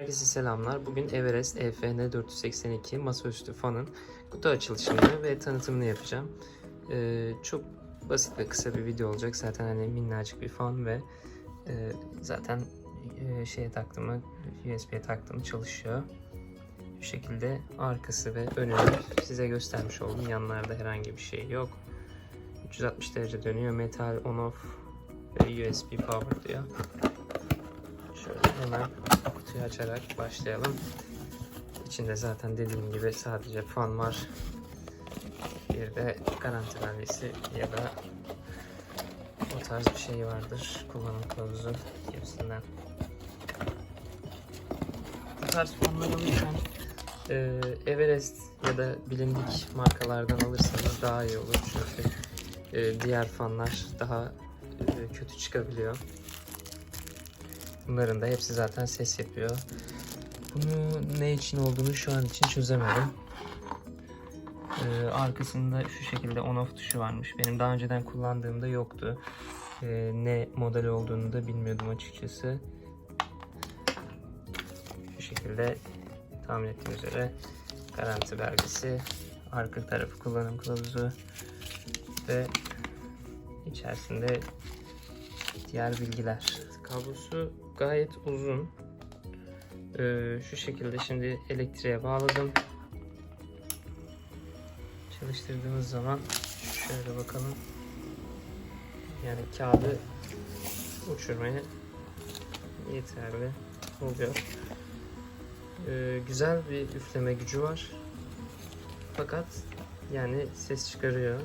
Herkese selamlar. Bugün Everest EFN 482 masaüstü fanın kutu açılışını ve tanıtımını yapacağım. Ee, çok basit ve kısa bir video olacak. Zaten hani minnacık bir fan ve e, zaten e, şeye taktığımı USB'ye taktığımı çalışıyor. Bu şekilde arkası ve önünü size göstermiş oldum. Yanlarda herhangi bir şey yok. 360 derece dönüyor. Metal on off ve USB power diyor. Şöyle hemen kutuyu açarak başlayalım. İçinde zaten dediğim gibi sadece fan var. Bir de garanti belgesi ya da o tarz bir şey vardır. Kullanım kılavuzu gibisinden. Bu tarz fanlar alırken e, Everest ya da bilindik markalardan alırsanız daha iyi olur. Çünkü e, diğer fanlar daha e, kötü çıkabiliyor. Bunların da hepsi zaten ses yapıyor. Bunu ne için olduğunu şu an için çözemedim. Ee, arkasında şu şekilde on off tuşu varmış. Benim daha önceden kullandığımda yoktu. Ee, ne model olduğunu da bilmiyordum açıkçası. Şu şekilde tahmin ettiğim üzere garanti belgesi, arka tarafı kullanım kılavuzu ve içerisinde diğer bilgiler. Kablosu gayet uzun. Ee, şu şekilde şimdi elektriğe bağladım. Çalıştırdığımız zaman şöyle bakalım. Yani kağıdı uçurmaya yeterli oluyor. Ee, güzel bir üfleme gücü var. Fakat yani ses çıkarıyor.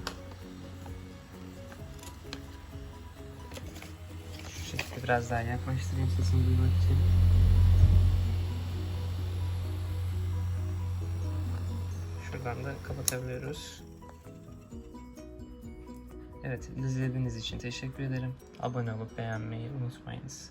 Biraz daha yaklaştırayım sesini duymak için. Şuradan da kapatabiliyoruz. Evet, izlediğiniz için teşekkür ederim. Abone olup beğenmeyi unutmayınız.